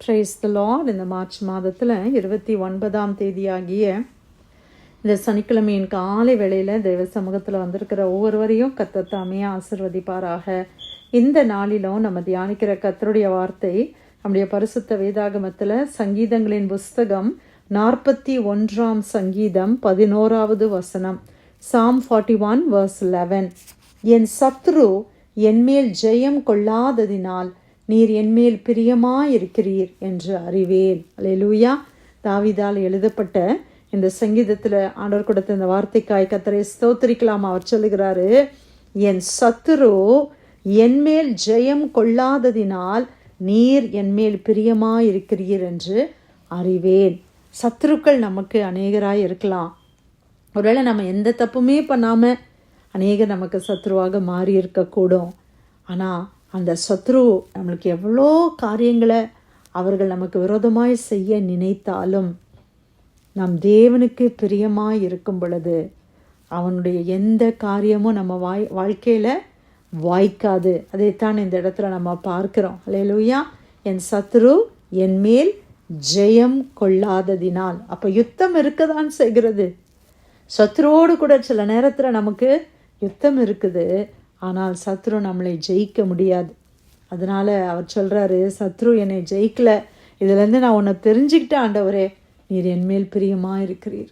Price the lord இந்த March மாதத்தில் இருபத்தி ஒன்பதாம் தேதியாகிய இந்த சனிக்கிழமையின் காலை வேளையில் தெய்வ சமூகத்தில் வந்திருக்கிற ஒவ்வொருவரையும் கத்தர் தாமே ஆசிர்வதிப்பாராக. இந்த நாளிலும் நம்ம தியானிக்கிற கத்தருடைய வார்த்தை நம்முடைய பரிசுத்த வேதாகமத்தில் சங்கீதங்களின் புஸ்தகம் நாற்பத்தி ஒன்றாம் சங்கீதம் பதினோராவது வசனம் psalm forty one verse eleven என் சத்ரு என்மேல் ஜெயம் கொள்ளாததினால் நீர் என்மேல் பிரியமாயிருக்கிறீர் என்று அறிவேன். அலையலூயா. தாவிதால் எழுதப்பட்ட இந்த சங்கீதத்தில் ஆண்டவர் கொடுத்த இந்த வார்த்தைக்காய் கத்தரை ஸ்தோத்திரிக்கலாம். அவர் சொல்லுகிறாரு என் சத்துரு என்மேல் ஜெயம் கொள்ளாததினால் நீர் என்மேல் பிரியமாயிருக்கிறீர் என்று அறிவேன். சத்துருக்கள் நமக்கு அநேகராக இருக்கலாம். ஒருவேளை நம்ம எந்த தப்புமே பண்ணாமல் அநேகர் நமக்கு சத்ருவாக மாறி இருக்கக்கூடும் ஆனால் அந்த சத்ரு நம்மளுக்கு எவ்வளோ காரியங்களை அவர்கள் நமக்கு விரோதமாய் செய்ய நினைத்தாலும் நம் தேவனுக்கு பிரியமாக இருக்கும் பொழுது அவனுடைய எந்த காரியமும் நம்ம வாய் வாழ்க்கையில் வாய்க்காது. அதைத்தான் இந்த இடத்துல நம்ம பார்க்கிறோம். அலையலூயா என் சத்ரு என் மேல் ஜெயம் கொள்ளாததினால். அப்போ யுத்தம் இருக்கதான் செய்கிறது. சத்ருவோடு கூட சில நேரத்தில் நமக்கு யுத்தம் இருக்குது. ஆனால் சத்ரு நம்மளை ஜெயிக்க முடியாது. அதனால் அவர் சொல்கிறாரு சத்ரு என்னை ஜெயிக்கலை. இதுலேருந்து நான் உன்னை தெரிஞ்சுக்கிட்டேன் ஆண்டவரே. நீர் என்மேல் பிரியமாக இருக்கிறீர்.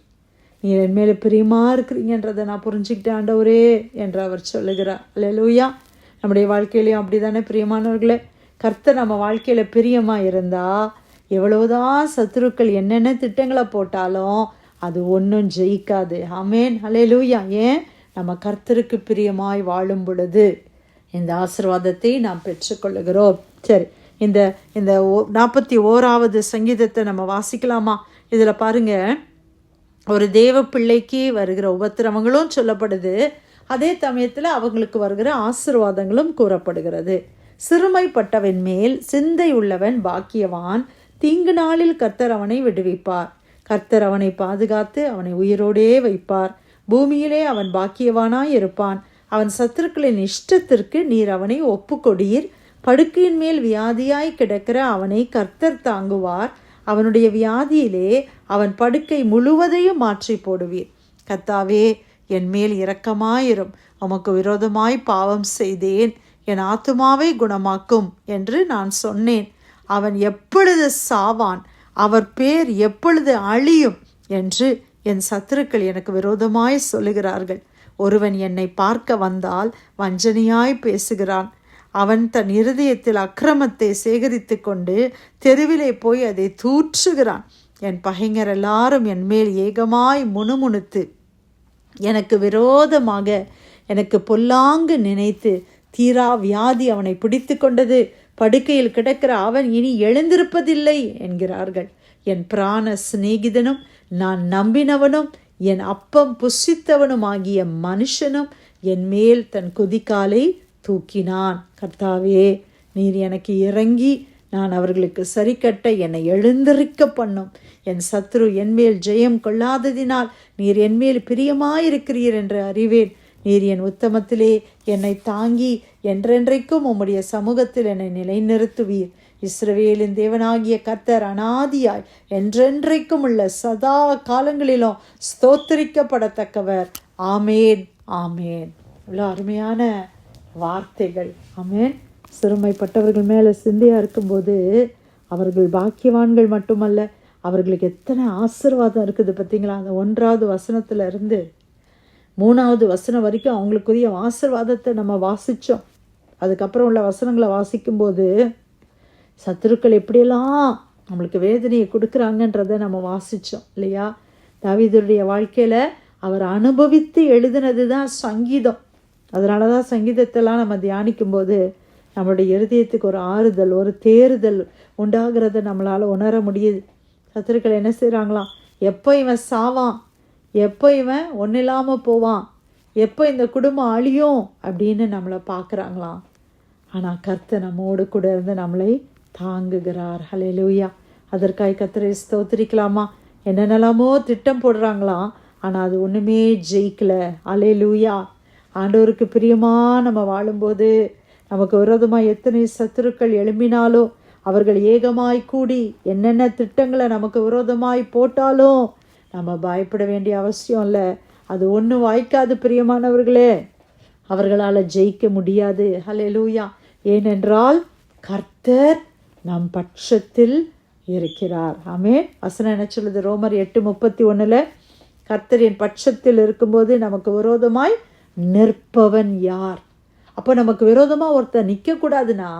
நீர் என்மேல் பிரியமாக இருக்கிறீங்கன்றதை நான் புரிஞ்சுக்கிட்டேன் ஆண்டவரே என்று அவர் சொல்லுகிறார். அல்லேலூயா நம்முடைய வாழ்க்கையிலையும் அப்படி தானே பிரியமானவர்களே? கர்த்தர் நம்ம வாழ்க்கையில் பிரியமாக இருந்தால் எவ்வளவுதான் சத்ருக்கள் என்னென்ன திட்டங்களை போட்டாலும் அது ஒன்றும் ஜெயிக்காது. ஆமேன் லூயா ஏன்? நம்ம கர்த்தருக்கு பிரியமாய் வாழும் பொழுது இந்த ஆசிர்வாதத்தை நாம் பெற்றுக்கொள்ளுகிறோம். சரி இந்த இந்த ஓ- நாற்பத்தி ஓராவது சங்கீதத்தை நம்ம வாசிக்கலாமா? இதில் பாருங்கள் ஒரு தேவ பிள்ளைக்கு வருகிற உபத்திரவங்களும் சொல்லப்படுது. அதே சமயத்தில் அவங்களுக்கு வருகிற ஆசிர்வாதங்களும் கூறப்படுகிறது. சிறுமைப்பட்டவன் மேல் சிந்தை உள்ளவன் பாக்கியவான். தீங்கு நாளில் கர்த்தர் அவனை விடுவிப்பார். கர்த்தர் அவனை பாதுகாத்து அவனை உயிரோடே வைப்பார். பூமியிலே அவன் பாக்கியவானாயிருப்பான். அவன் சத்துருக்களின் இஷ்டத்திற்கு நீர் அவனை ஒப்புக்கொடீர் படுக்கையின் மேல் வியாதியாய் கிடக்கிற அவனை கர்த்தர் தாங்குவார். அவனுடைய வியாதியிலே அவன் படுக்கை முழுவதையும் மாற்றி போடுவீர். கத்தாவே என் மேல் இரக்கமாயிரும். உமக்கு விரோதமாய் பாவம் செய்தேன். என் ஆத்துமாவை குணமாக்கும் என்று நான் சொன்னேன். அவன் எப்பொழுது சாவான்? அவர் பேர் எப்பொழுது அழியும்? என்று என் சத்துருக்கள் எனக்கு விரோதமாய் சொல்லுகிறார்கள். ஒருவன் என்னை பார்க்க வந்தால் வஞ்சனையாய் பேசுகிறான். அவன் தன் இருதயத்தில் அக்கிரமத்தை சேகரித்து கொண்டு தெருவிலே போய் அதை தூற்றுகிறான். என் பகைஞர் எல்லாரும் என் மேல் ஏகமாய் முணுமுணுத்து எனக்கு விரோதமாக எனக்கு பொல்லாங்கு நினைத்து தீரா வியாதி அவனை பிடித்து கொண்டது. படுக்கையில் கிடக்கிற அவன் இனி எழுந்திருப்பதில்லை என்கிறார்கள். என் பிராண சிநேகிதனும் நான் நம்பினவனும் என் அப்பம் புசித்தவனுமாகிய மனுஷனும் என் மேல் தன் கொதிக்காலை தூக்கினான். கர்த்தாவே நீர் எனக்கு இறங்கி நான் அவர்களுக்கு சரிக்கட்ட என்னை எழுந்திருக்க பண்ணும். என் சத்ரு என்மேல் ஜெயம் கொள்ளாததினால் நீர் என்மேல் பிரியமாயிருக்கிறீர் என்று அறிவேன். நீர் என் உத்தமத்திலே என்னை தாங்கி என்றென்றைக்கும் உம்முடைய சமூகத்தில் என்னை நிலைநிறுத்துவீர். இஸ்ரவேலின் தேவனாகிய கர்த்தர் அனாதியாய் என்றென்றைக்கும் உள்ள சதா காலங்களிலும் ஸ்தோத்தரிக்கப்படத்தக்கவர். ஆமேன் ஆமேன். இவ்வளோ அருமையான வார்த்தைகள். ஆமேன். சிறுமைப்பட்டவர்கள் மேலே சிந்தையாக இருக்கும்போது அவர்கள் பாக்கியவான்கள் மட்டுமல்ல அவர்களுக்கு எத்தனை ஆசீர்வாதம் இருக்குது பார்த்தீங்களா? அந்த ஒன்றாவது வசனத்தில் இருந்து மூணாவது வசனம் வரைக்கும் அவங்களுக்குரிய ஆசீர்வாதத்தை நம்ம வாசித்தோம் அதுக்கப்புறம் உள்ள வசனங்களை வாசிக்கும்போது சத்துருக்கள் எப்படியெல்லாம் நம்மளுக்கு வேதனையை கொடுக்குறாங்கன்றதை நம்ம வாசித்தோம் இல்லையா? தாவிதருடைய வாழ்க்கையில் அவர் அனுபவித்து எழுதினது தான் சங்கீதம். அதனால தான் சங்கீதத்தெல்லாம் நம்ம தியானிக்கும்போது நம்மளுடைய இருதயத்துக்கு ஒரு ஆறுதல் ஒரு தேறுதல் உண்டாகிறத நம்மளால் உணர முடியுது. சத்துருக்கள் என்ன செய்கிறாங்களாம் எப்போ இவன் சாவான்? எப்போ இவன் ஒன்றும் இல்லாமல் போவான்? எப்போ இந்த குடும்பம் அழியும் அப்படின்னு நம்மளை பார்க்குறாங்களாம். ஆனால் கர்த்த நம்மோடு கூட இருந்து நம்மளை தாங்குகிறார். ஹalleluya. அதற்காக கத்திரை ஸ்தோத்திரிக்கலாமா? என்னென்னலாமோ திட்டம் போடுறாங்களாம். ஆனால் அது ஒன்றுமே ஜெயிக்கல. ஹalleluya. ஆண்டவருக்கு பிரியமாக நம்ம வாழும்போது நமக்கு விரோதமாக எத்தனை சத்துருக்கள் எழும்பினாலும் அவர்கள் ஏகமாய் கூடி என்னென்ன திட்டங்களை நமக்கு விரோதமாய் போட்டாலும் நம்ம பயப்பட வேண்டிய அவசியம் இல்லை. அது ஒன்றும் வாய்க்காது பிரியமானவர்களே. அவர்களால் ஜெயிக்க முடியாது. ஹalleluya. ஏனென்றால் கர்த்தர் நம் பட்சத்தில் இருக்கிறார். ஆமே வசனம் என்ன சொல்லுது? ரோமர் எட்டு முப்பத்தி ஒன்றில் கர்த்தரின் பட்சத்தில் இருக்கும்போது நமக்கு விரோதமாய் நிற்பவன் யார்? அப்போ நமக்கு விரோதமாக ஒருத்தர் நிற்கக்கூடாதுன்னா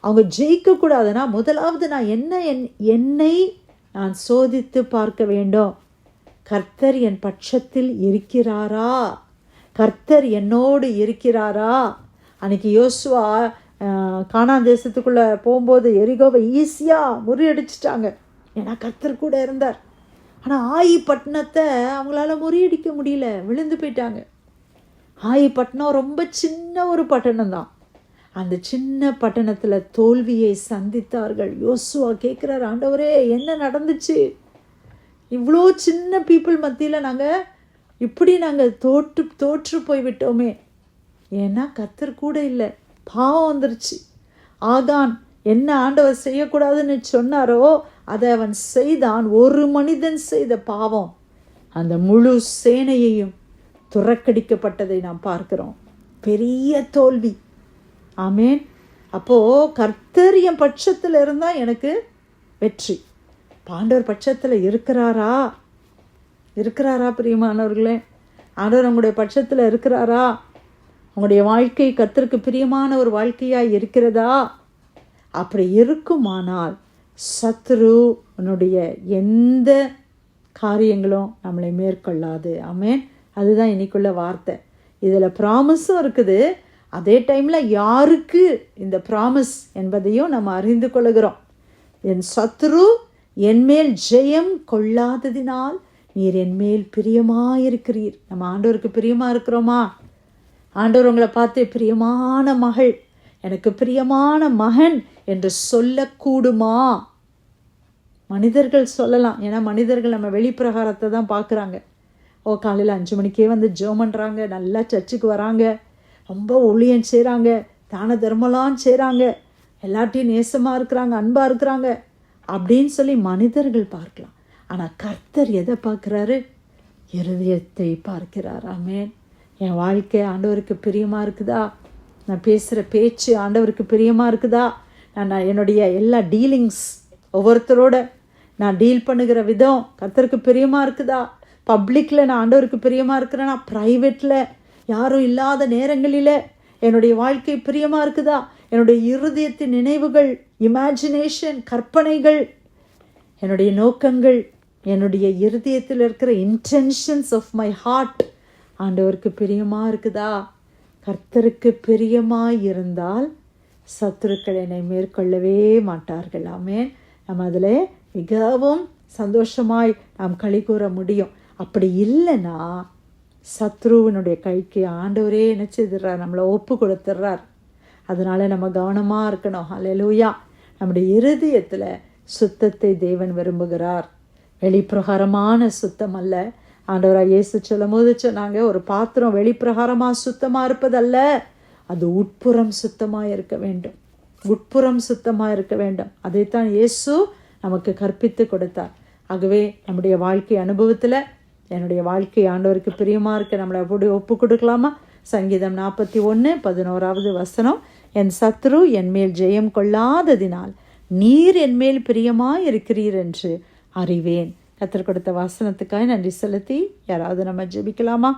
அவங்க ஜெயிக்கக்கூடாதுன்னா முதலாவது நான் என்ன என் என்னை நான் சோதித்து பார்க்க வேண்டும். கர்த்தர் என் பட்சத்தில் இருக்கிறாரா? கர்த்தர் என்னோடு இருக்கிறாரா? அன்னைக்கு யோசுவா கானா தேசத்துக்குள்ளே போகும்போது எரிகோவை ஈஸியாக முறியடிச்சிட்டாங்க. ஏன்னா கர்த்தர் கூட இருந்தார். ஆனால் ஆயி பட்டணத்தை அவங்களால முறியடிக்க முடியல. விழுந்து போயிட்டாங்க. ஆயிப்பட்டினம் ரொம்ப சின்ன ஒரு பட்டணம் தான் அந்த சின்ன பட்டணத்தில் தோல்வியை சந்தித்தார்கள். யோசுவா கேட்குறாரு ஆண்டவரே என்ன நடந்துச்சு? இவ்வளோ சின்ன பீப்புள் மத்தியில் நாங்கள் இப்படி நாங்கள் தோற்று தோற்று போய் விட்டோமே ஏன்னா கத்தர் கூட இல்லை. பாவம் வந்துருச்சு. ஆகான் என்ன ஆண்டவர் செய்யக்கூடாதுன்னு சொன்னாரோ அதை அவன் செய்தான். ஒரு மனிதன் செய்த பாவம். அந்த முழு சேனையையும் துறக்கடிக்கப்பட்டதை நாம் பார்க்கிறோம். பெரிய தோல்வி. ஆமேன். அப்போது கர்த்தர் என் பட்சத்தில் இருந்தால் எனக்கு வெற்றி. பாண்டவர் பட்சத்தில் இருக்கிறாரா? இருக்கிறாரா பிரியமானவர்களே? ஆண்டவர் நம்முடைய பட்சத்தில் இருக்கிறாரா? உங்களுடைய வாழ்க்கை கத்திற்கு பிரியமான ஒரு வாழ்க்கையாக இருக்கிறதா? அப்படி இருக்குமானால் சத்ருனுடைய எந்த காரியங்களும் நம்மளை மேற்கொள்ளாது. ஆமென். அதுதான் இன்னைக்குள்ள வார்த்தை. இதில் ப்ராமிஸும் இருக்குது. அதே டைமில் யாருக்கு இந்த ப்ராமிஸ் என்பதையும் நம்ம அறிந்து கொள்கிறோம். என் சத்ரு என்மேல் ஜெயம் கொள்ளாததினால் நீர் என்மேல் பிரியமாக இருக்கிறீர் நம்ம ஆண்டவருக்கு பிரியமாக இருக்கிறோமா? ஆண்டவர் உங்களை பார்த்து பிரியமான மகள் எனக்கு பிரியமான மகன் என்று சொல்லக்கூடுமா? மனிதர்கள் சொல்லலாம். ஏன்னா மனிதர்கள் நம்ம வெளிப்பிரகாரத்தை தான் பார்க்குறாங்க. ஓ காலையில் அஞ்சு மணிக்கே வந்து ஜோ பண்ணுறாங்க நல்லா சர்ச்சுக்கு வராங்க ரொம்ப ஒளியம் செய்கிறாங்க தான தர்மலாம் செய்கிறாங்க எல்லார்ட்டையும் நேசமாக இருக்கிறாங்க அன்பாக இருக்கிறாங்க அப்படின்னு சொல்லி மனிதர்கள் பார்க்கலாம். ஆனால் கர்த்தர் எதை பார்க்குறாரு? இருதயத்தை பார்க்கிறார். ஆமென். என் வாழ்க்கை ஆண்டவருக்கு பிரியமாக இருக்குதா? நான் பேசுகிற பேச்சு ஆண்டவருக்கு பிரியமாக இருக்குதா? நான் நான் என்னுடைய எல்லா டீலிங்ஸ் ஒவ்வொருத்தரோட நான் டீல் பண்ணுகிற விதம் கத்தருக்கு பிரியமாக இருக்குதா? பப்ளிக்கில் நான் ஆண்டவருக்கு பிரியமாக இருக்கிறேன்னா ப்ரைவேட்டில் யாரும் இல்லாத நேரங்களில் என்னுடைய வாழ்க்கை பிரியமாக இருக்குதா? என்னுடைய இருதயத்தின் நினைவுகள் இமேஜினேஷன் கற்பனைகள் என்னுடைய நோக்கங்கள் என்னுடைய இருதயத்தில் இருக்கிற இன்டென்ஷன்ஸ் ஆஃப் மை ஹார்ட் ஆண்டவருக்கு பிரியமாக இருக்குதா? கர்த்தருக்கு பிரியமாக இருந்தால் சத்துருக்கள் என்னை மேற்கொள்ளவே மாட்டார்கள். ஆமென். நம்ம அதில் மிகவும் சந்தோஷமாய் நாம் களி கூற முடியும். அப்படி இல்லைன்னா சத்ருவனுடைய கைக்கு ஆண்டவரே என்ன நம்மளை ஒப்பு கொடுத்துட்றார். அதனால் நம்ம கவனமாக இருக்கணும். அலையலூயா நம்முடைய இருதயத்தில் சுத்தத்தை தேவன் விரும்புகிறார். வெளிப்பிரகாரமான சுத்தம் அல்ல. ஆண்டவராக இயேசு சொல்லும் போது சொன்னாங்க ஒரு பாத்திரம் வெளிப்பிரகாரமாக சுத்தமாக இருப்பதல்ல அது உட்புறம் சுத்தமாக இருக்க வேண்டும். உட்புறம் சுத்தமாக இருக்க வேண்டும். அதைத்தான் இயேசு நமக்கு கற்பித்து கொடுத்தார். ஆகவே நம்முடைய வாழ்க்கை அனுபவத்தில் என்னுடைய வாழ்க்கை ஆண்டவருக்கு பிரியமாக இருக்க நம்மளை அப்படி ஒப்பு கொடுக்கலாமா? சங்கீதம் நாற்பத்தி ஒன்று பதினோராவது வசனம் என் சத்ரு என் மேல் ஜெயம் கொள்ளாததினால் நீர் என் மேல் இருக்கிறீர் என்று அறிவேன். கத்தர் கொடுத்த வாசனத்துக்காக நன்றி செலுத்தி யாராவது நம்ம ஜெபிக்கலாமா?